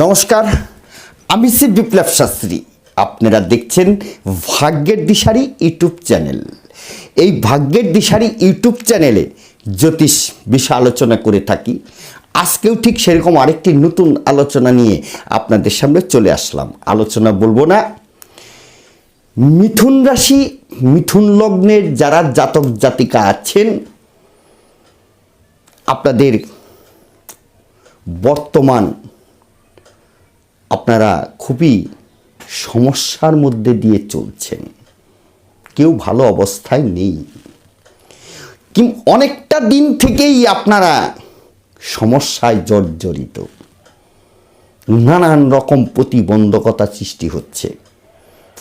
নমস্কার, আমি শ্রী বিপ্লব শাস্ত্রী। আপনারা দেখছেন ভাগ্যের দিশারি ইউটিউব চ্যানেল। এই ভাগ্যের দিশারি ইউটিউব চ্যানেলে জ্যোতিষ বিষয় আলোচনা করে থাকি। আজকেও ঠিক সেরকম আরেকটি নতুন আলোচনা নিয়ে আপনাদের সামনে চলে আসলাম। আলোচনা বলব না, মিথুন রাশি, মিথুন লগ্নের যারা জাতক জাতিকা আছেন, আপনাদের বর্তমান আপনারা খুবই সমস্যার মধ্যে দিয়ে চলছেন। কেউ ভালো অবস্থায় নেই। কি অনেকটা দিন থেকেই আপনারা সমস্যায় জর্জরিত। নানান রকম প্রতিবন্ধকতা সৃষ্টি হচ্ছে।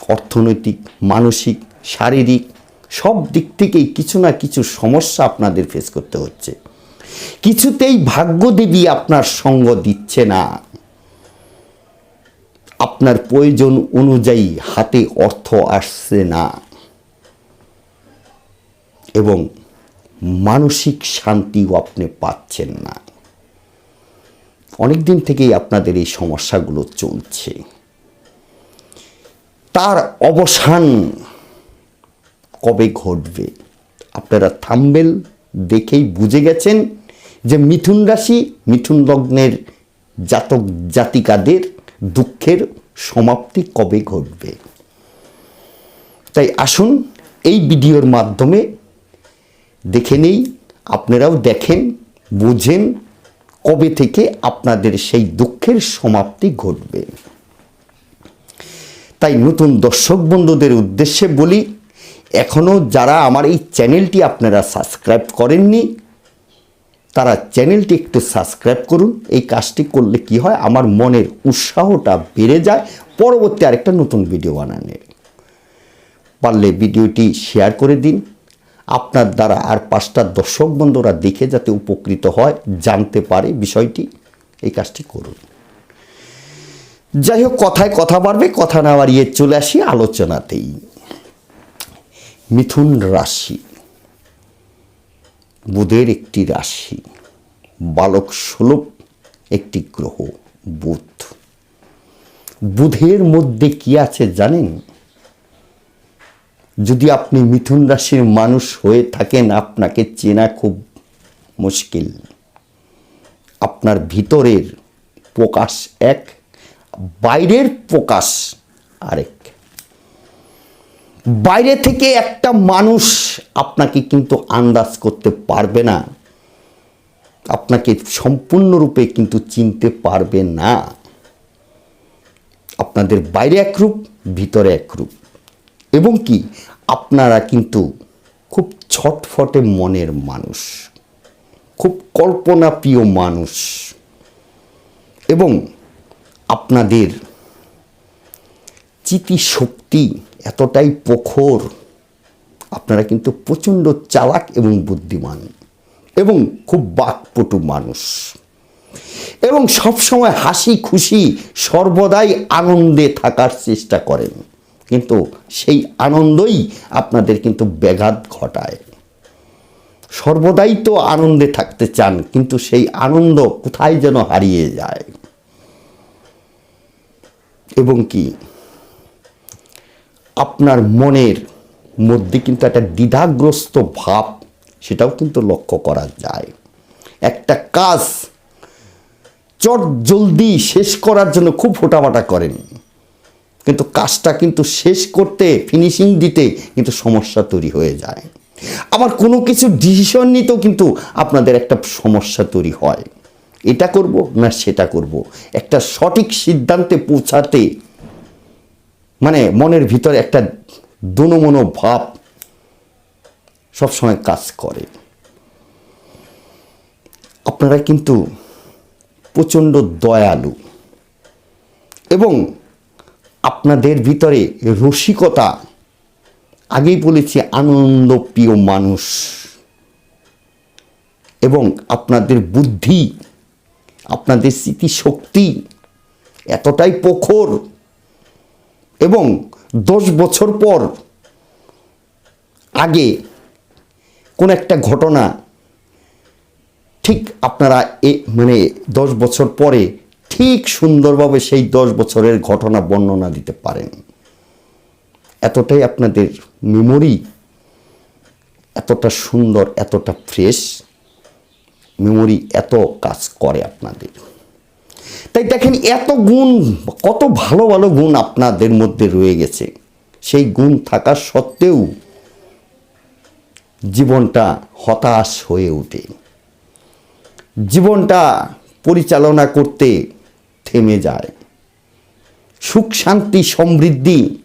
অর্থনৈতিক, মানসিক, শারীরিক, সব দিক থেকেই কিছু না কিছু সমস্যা আপনাদের ফেস করতে হচ্ছে। কিছুতেই ভাগ্যদেবী আপনার সঙ্গ দিচ্ছে না। আপনার প্রয়োজন অনুযায়ী হাতে অর্থ আসছে না। এবং মানসিক শান্তিও আপনি পাচ্ছেন না। অনেক দিন থেকেই আপনাদের এই সমস্যাগুলো চলছে। তার অবসান কবে ঘটবে? আপনারা থাম্বেল দেখেই বুঝে গেছেন যে মিথুন রাশি, মিথুন লগ্নের জাতক জাতিকাদের দুঃখের সমাপ্তি কবে ঘটবে? তাই আসুন এই ভিডিওর মাধ্যমে দেখে নেই, আপনারাও দেখেন, বুঝেন কবে থেকে আপনাদের সেই দুঃখের সমাপ্তি ঘটবে। তাই নতুন দর্শক বন্ধুদের উদ্দেশ্যে বলি এখনও যারা আমার এই চ্যানেলটি আপনারা সাবস্ক্রাইব করেননি তারা চ্যানেলটি একটু সাবস্ক্রাইব করুন। এই কাজটি করলে কি হয়? আমার মনের উৎসাহটা বেড়ে যায়। পরবর্তী আরেকটা নতুন ভিডিও বানানোর। পারলে ভিডিওটি শেয়ার করে দিন। আপনার দ্বারা আর পাঁচটা দর্শক বন্ধুরা দেখে যাতে উপকৃত হয়, জানতে পারে বিষয়টি। এই কাজটি করুন। যাই হোক, কথায় কথা বাড়বে, কথা না বাড়িয়ে চলে আসি আলোচনাতেই। মিথুন রাশি। বুধের একটি রাশি, বালক সুলভ একটি গ্রহ বুধ। বুধের মধ্যে কি আছে জানেন? যদি আপনি মিথুন রাশির মানুষ হয়ে থাকেন, আপনাকে চেনা খুব মুশকিল। আপনার ভিতরের প্রকাশ এক, বাইরের প্রকাশ আরেক। বাইরে থেকে একটা মানুষ আপনাকে কিন্তু আন্দাজ করতে পারবে না। আপনাকে সম্পূর্ণরূপে কিন্তু চিনতে পারবে না। আপনাদের বাইরে এক রূপ, ভিতরে এক রূপ। এবং কি, আপনারা কিন্তু খুব ছটফটে মনের মানুষ। খুব কল্পনা প্রিয় মানুষ। এবং আপনাদের স্মৃতিশক্তি এতটাই প্রখর, আপনারা কিন্তু প্রচণ্ড চালাক এবং বুদ্ধিমান এবং খুব বাকপটু মানুষ। এবং সবসময় হাসি খুশি সর্বদাই আনন্দে থাকার চেষ্টা করেন। কিন্তু সেই আনন্দই আপনাদের কিন্তু ব্যাঘাত ঘটায়। সর্বদাই তো আনন্দে থাকতে চান, কিন্তু সেই আনন্দ কোথায় যেন হারিয়ে যায়। এবং কি? আপনার মনের মধ্যে কিন্তু একটা দ্বিধাগ্রস্ত ভাব, সেটাও কিন্তু লক্ষ্য করা যায়। একটা কাজ চট জলদি শেষ করার জন্য খুব ফোটাফাটা করেন। কিন্তু কাজটা কিন্তু শেষ করতে ফিনিশিং দিতে কিন্তু সমস্যা তৈরি হয়ে যায়। আবার কোনো কিছু ডিসিশন নিতেও কিন্তু আপনাদের একটা সমস্যা তৈরি হয়। এটা করব না সেটা করব। একটা সঠিক সিদ্ধান্তে পৌঁছাতে মানে মনের ভিতরে একটা দুনমনো ভাব সবসময় কাজ করে। আপনারা কিন্তু প্রচণ্ড দয়ালু এবং আপনাদের ভিতরে রসিকতা, আগেই বলেছি, আনন্দপ্রিয় মানুষ এবং আপনাদের বুদ্ধি, আপনাদের স্মৃতিশক্তি এতটাই প্রখর এবং দশ বছর পর আগে কোন একটা ঘটনা, ঠিক আপনারা এ মানে দশ বছর পরে ঠিক সুন্দরভাবে সেই দশ বছরের ঘটনা বর্ণনা দিতে পারেন। এতটাই আপনাদের মেমোরি এতটা সুন্দর, এতটা ফ্রেশ মেমোরি এত কাজ করে আপনাদের। তাই দেখেন এত গুণ, কত ভালো ভালো গুণ আপনাদের মধ্যে রয়ে গেছে। সেই গুণ থাকা সত্ত্বেও জীবনটা হতাশ হয়ে ওঠে। জীবনটা পরিচালনা করতে থেমে যায়। সুখ, শান্তি, সমৃদ্ধি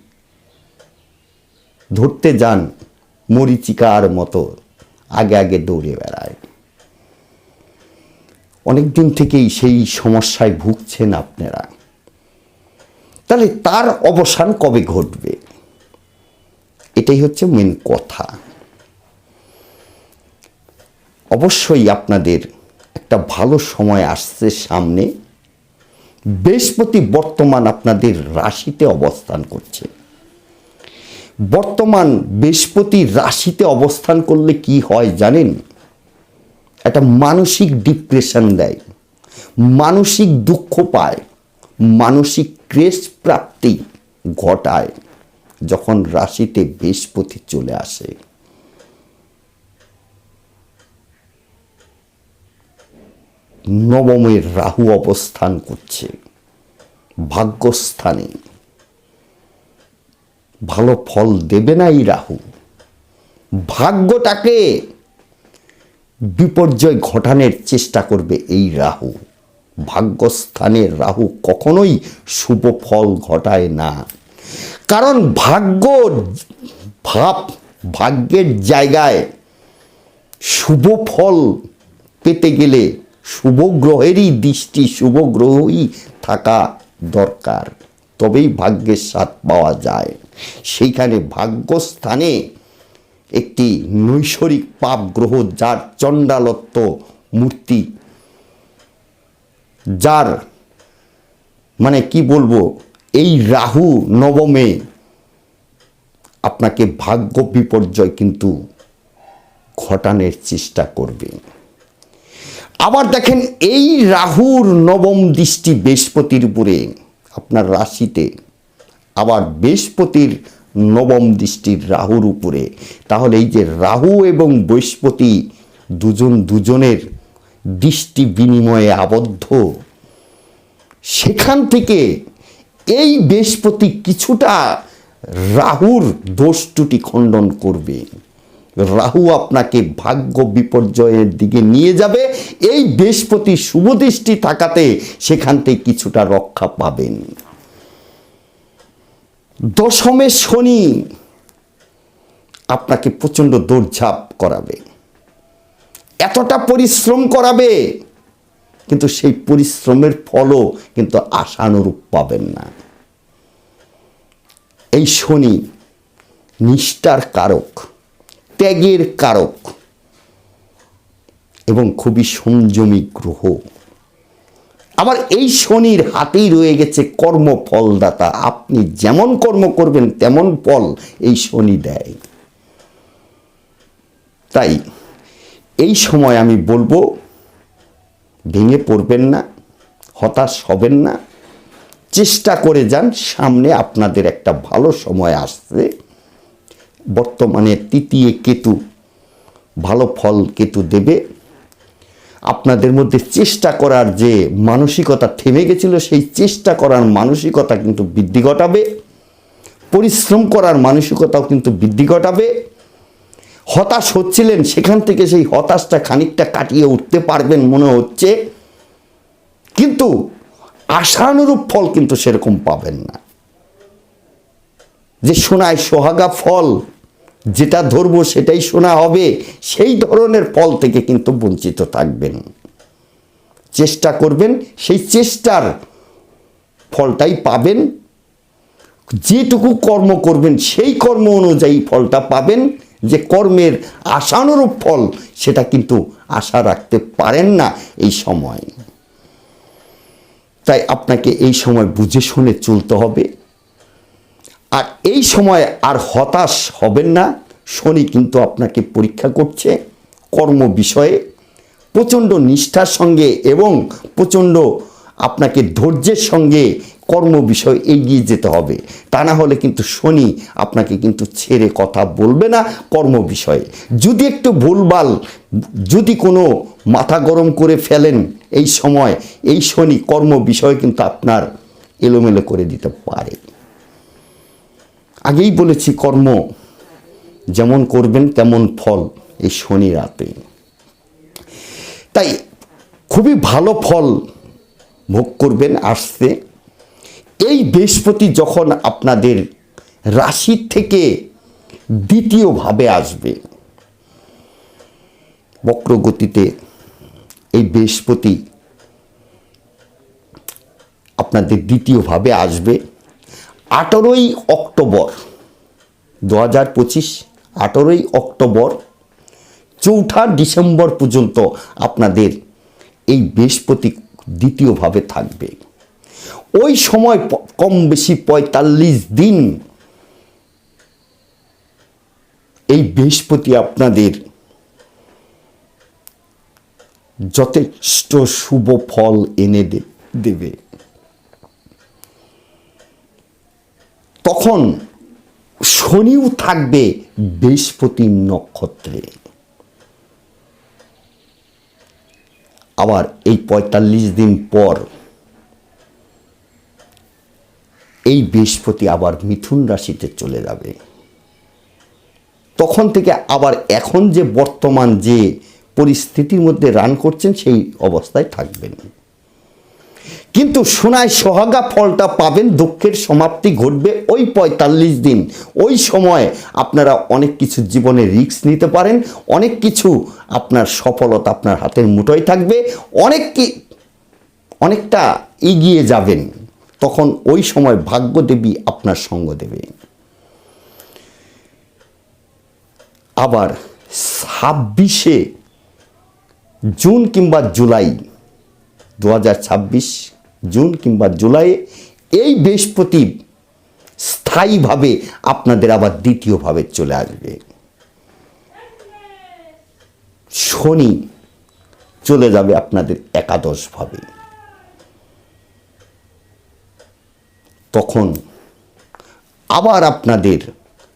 ধরতে যান মরিচিকার মতো, আগে আগে দৌড়ে বেড়ায়। অনেক দিন থেকেই সেই সমস্যায় ভুগছেন আপনারা। তাহলে তার অবসান কবে ঘটবে? এটাই হচ্ছে মেন কথা। অবশ্যই আপনাদের একটা ভালো সময় আসছে সামনে। বৃহস্পতি বর্তমান আপনাদের রাশিতে অবস্থান করছে। বর্তমান বৃহস্পতি রাশিতে অবস্থান করলে কি হয় জানেন? একটা মানসিক ডিপ্রেশন দেয়, মানসিক দুঃখ পায়, মানসিক ক্রেশ প্রাপ্তি ঘটায় যখন রাশিতে বৃহস্পতি চলে আসে। নবমের রাহু অবস্থান করছে, ভাগ্যস্থানে। ভালো ফল দেবে না এই রাহু। ভাগ্যটাকে বিপর্যয় ঘটানোর চেষ্টা করবে এই রাহু। ভাগ্যস্থানের রাহু কখনোই শুভ ফল ঘটায় না। কারণ ভাগ্য, ভাব, ভাগ্যের জায়গায় শুভ ফল পেতে গেলে শুভ গ্রহেরই দৃষ্টি, শুভ গ্রহই থাকা দরকার। তবেই ভাগ্যের স্বাদ পাওয়া যায়। সেইখানে ভাগ্যস্থানে একটি নৈসরিক পাপ গ্রহ যার চণ্ডালত্ব মূর্তি। যার মানে কি বলব? এই রাহু নবমে আপনাকে ভাগ্য বিপর্যয় কিন্তু ঘটানোর চেষ্টা করবে। আবার দেখেন এই রাহুর নবম দৃষ্টি বৃহস্পতির উপরে, আপনার রাশিতে। আবার বৃহস্পতির নবম দৃষ্টির রাহুর উপরে। তাহলে এই যে রাহু এবং বৃহস্পতি দুজন দুজনের দৃষ্টি বিনিময়ে আবদ্ধ, সেখান থেকে এই বৃহস্পতি কিছুটা রাহুর দোষ খণ্ডন করবে। রাহু আপনাকে ভাগ্য বিপর্যয়ের দিকে নিয়ে যাবে, এই বৃহস্পতি শুভদৃষ্টি থাকাতে সেখান থেকে কিছুটা রক্ষা পাবেন। দশমে শনি আপনাকে প্রচণ্ড দৌড়ঝাঁপ করাবে। এতটা পরিশ্রম করাবে, কিন্তু সেই পরিশ্রমের ফলও কিন্তু আশানুরূপ পাবেন না। এই শনি নিষ্ঠার কারক, ত্যাগের কারক এবং খুবই সংযমী গ্রহ। আবার এই শনির হাতেই রয়ে গেছে কর্মফলদাতা। আপনি যেমন কর্ম করবেন, তেমন ফল এই শনি দেয়। তাই এই সময় আমি বলব, ভেঙে পড়বেন না, হতাশ হবেন না। চেষ্টা করে যান, সামনে আপনাদের একটা ভালো সময় আসছে। বর্তমানে তৃতীয় কেতু ভালো ফল কেতু দেবে। আপনাদের মধ্যে চেষ্টা করার যে মানসিকতা থেমে গেছিল, সেই চেষ্টা করার মানসিকতা কিন্তু বৃদ্ধি ঘটাবে। পরিশ্রম করার মানসিকতাও কিন্তু বৃদ্ধি ঘটাবে। হতাশ হচ্ছিলেন, সেখান থেকে সেই হতাশটা খানিকটা কাটিয়ে উঠতে পারবেন মনে হচ্ছে। কিন্তু আশানুরূপ ফল কিন্তু সেরকম পাবেন না। যে সোনায় সোহাগা ফল যেটা ধরবো সেটাই শোনা হবে, সেই ধরনের ফল থেকে কিন্তু বঞ্চিত থাকবেন। চেষ্টা করবেন, সেই চেষ্টার ফলটাই পাবেন। যেটুকু কর্ম করবেন, সেই কর্ম অনুযায়ী ফলটা পাবেন, যে কর্মের আশানুরূপ ফল, সেটা কিন্তু আশা রাখতে পারেন না এই সময়। তাই আপনাকে এই সময় বুঝে শুনে চলতে হবে। আর এই সময় আর হতাশ হবেন না। শনি কিন্তু আপনাকে পরীক্ষা করছে কর্ম বিষয়ে। প্রচণ্ড নিষ্ঠার সঙ্গে এবং প্রচণ্ড আপনাকে ধৈর্যের সঙ্গে কর্ম বিষয় এগিয়ে যেতে হবে। তা না হলে কিন্তু শনি আপনাকে কিন্তু ছেড়ে কথা বলবে না কর্ম বিষয়ে। যদি একটু ভুলভাল, যদি কোনো মাথা গরম করে ফেলেন এই সময়, এই শনি কর্ম বিষয় কিন্তু আপনার এলোমেলো করে দিতে পারে। আগেই বলেছি, কর্ম যেমন করবেন তেমন ফল এই শনি রাতে। তাই খুবই ভালো ফল ভোগ করবেন আসতে। এই বৃহস্পতি যখন আপনাদের রাশি থেকে দ্বিতীয়ভাবে আসবে, বক্রগতিতে এই বৃহস্পতি আপনাদের দ্বিতীয়ভাবে আসবে। আঠেরোই অক্টোবর দু হাজার পঁচিশ, আঠেরোই অক্টোবর, চৌঠা ডিসেম্বর পর্যন্ত আপনাদের এই বৃহস্পতি দ্বিতীয়ভাবে থাকবে। ওই সময় কম বেশি পঁয়তাল্লিশ দিন এই বৃহস্পতি আপনাদের যথেষ্ট শুভ ফল এনে দেবে। তখন শনিও থাকবে বৃহস্পতির নক্ষত্রে। আবার এই পঁয়তাল্লিশ দিন পর এই বৃহস্পতি আবার মিথুন রাশিতে চলে যাবে। তখন থেকে আবার এখন যে বর্তমান যে পরিস্থিতির মধ্যে রান করছেন সেই অবস্থায় থাকবেন। কিন্তু সোনায় সোহাগা ফলটা পাবেন, দুঃখের সমাপ্তি ঘটবে ওই পঁয়তাল্লিশ দিন। ওই সময় আপনারা অনেক কিছু জীবনে রিস্ক নিতে পারেন, অনেক কিছু আপনার সফলতা আপনার হাতের মুঠোয় থাকবে, অনেক কি, অনেকটা এগিয়ে যাবেন। তখন ওই সময় ভাগ্যদেবী আপনার সঙ্গ দেবে। আবার ছাব্বিশে জুন কিংবা জুলাই দু হাজার ছাব্বিশ জুন কিংবা জুলাইয়ে এই বৃহস্পতি স্থায়ীভাবে আপনাদের আবার দ্বিতীয়ভাবে চলে আসবে। শনি চলে যাবে আপনাদের একাদশভাবে। তখন আবার আপনাদের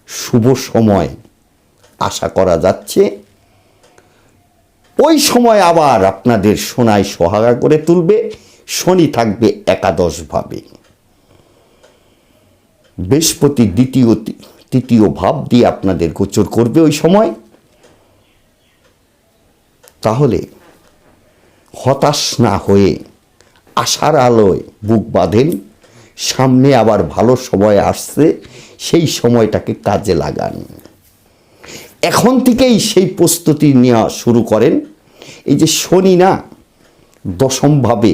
শুভ সময় আশা করা যাচ্ছে। ওই সময় আবার আপনাদের সোনায় সোহাগা করে তুলবে। শনি থাকবে একাদশভাবে। বৃহস্পতি দ্বিতীয় তৃতীয় ভাব দিয়ে আপনাদের গোচর করবে ওই সময়। তাহলে হতাশ না হয়ে আশার আলোয় বুক বাঁধেন, সামনে আবার ভালো সময় আসছে, সেই সময়টাকে কাজে লাগান। এখন থেকেই সেই প্রস্তুতি নেওয়া শুরু করেন। এই যে শনি না, দশমভাবে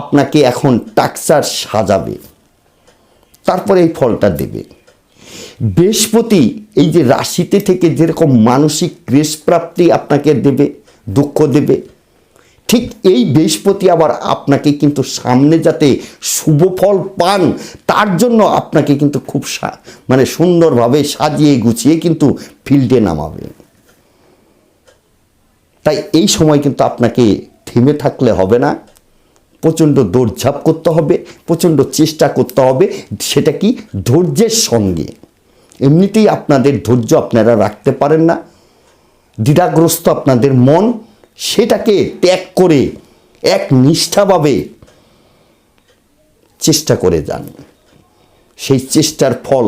আপনাকে এখন টাকচার সাজাবে। তারপরে এই ফলটা দেবে। বৃহস্পতি এই যে রাশিতে থেকে যেরকম মানসিক ক্রেশপ্রাপ্তি আপনাকে দেবে, দুঃখ দেবে, ঠিক এই বৃহস্পতি আবার আপনাকে কিন্তু সামনে যাতে শুভ ফল পান, তার জন্য আপনাকে কিন্তু খুব মানে সুন্দরভাবে সাজিয়ে গুছিয়ে কিন্তু ফিল্ডে নামাবে। তাই এই সময় কিন্তু আপনাকে থেমে থাকলে হবে না। প্রচণ্ড দৌড়ঝাঁপ করতে হবে, প্রচণ্ড চেষ্টা করতে হবে, সেটা কি? ধৈর্যের সঙ্গে। এমনিতেই আপনাদের ধৈর্য আপনারা রাখতে পারেন না। দ্বিধাগ্রস্ত আপনাদের মন, সেটাকে ত্যাগ করে এক নিষ্ঠাভাবে চেষ্টা করে যান। সেই চেষ্টার ফল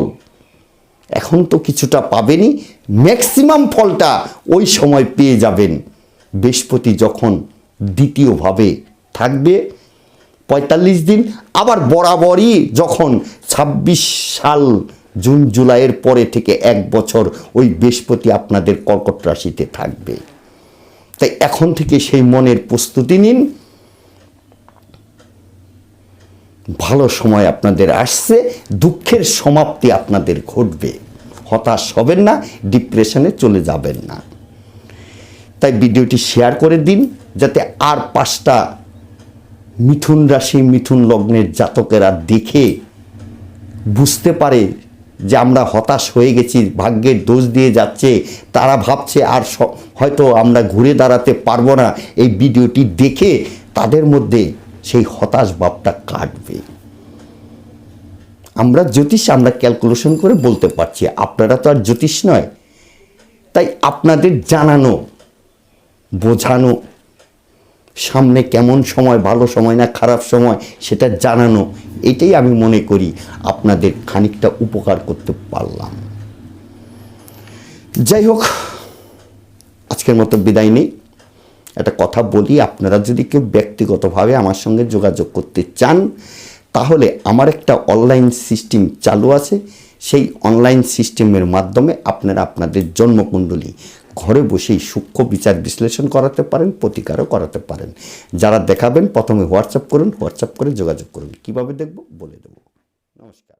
এখন তো কিছুটা পাবেনই, ম্যাক্সিমাম ফলটা ওই সময় পেয়ে যাবেন। বৃহস্পতি যখন দ্বিতীয়ভাবে থাকবে পঁয়তাল্লিশ দিন, আবার বরাবরই যখন ২৬ সাল জুন জুলাইয়ের পরে থেকে এক বছর ওই বৃহস্পতি আপনাদের কর্কট রাশিতে থাকবে। তাই এখন থেকে সেই মনের প্রস্তুতি নিন। ভালো সময় আপনাদের আসছে, দুঃখের সমাপ্তি আপনাদের ঘটবে। হতাশ হবেন না, ডিপ্রেশনে চলে যাবেন না। তাই ভিডিওটি শেয়ার করে দিন, যাতে আর পাঁচটা মিথুন রাশি, মিথুন লগ্নের জাতকেরা দেখে বুঝতে পারে যে আমরা হতাশ হয়ে গেছি, ভাগ্যের দোষ দিয়ে যাচ্ছে। তারা ভাবছে আর হয়তো আমরা ঘুরে দাঁড়াতে পারব না। এই ভিডিওটি দেখে তাদের মধ্যে সেই হতাশ ভাবটা কাটবে। আমরা জ্যোতিষ, আমরা ক্যালকুলেশন করে বলতে পারছি, আপনারা তো আর জ্যোতিষ নয়। তাই আপনাদের জানানো, বোঝানো সামনে কেমন সময়, ভালো সময় না খারাপ সময় সেটা জানানো, এটাই আমি মনে করি আপনাদের খানিকটা উপকার করতে পারলাম। যাই হোক, আজকের মতো বিদায় নেই। একটা কথা বলি, আপনারা যদি কেউ ব্যক্তিগতভাবে আমার সঙ্গে যোগাযোগ করতে চান, তাহলে আমার একটা অনলাইন সিস্টেম চালু আছে। সেই অনলাইন সিস্টেমের মাধ্যমে আপনারা আপনাদের জন্মকুণ্ডলী ঘরে বসেই সূক্ষ্ম বিচার বিশ্লেষণ করাতে পারেন, প্রতিকারও করাতে পারেন। যারা দেখাবেন, প্রথমে হোয়াটসঅ্যাপ করুন হোয়াটসঅ্যাপ করে যোগাযোগ করুন। কীভাবে দেখব? বলে দেব। নমস্কার।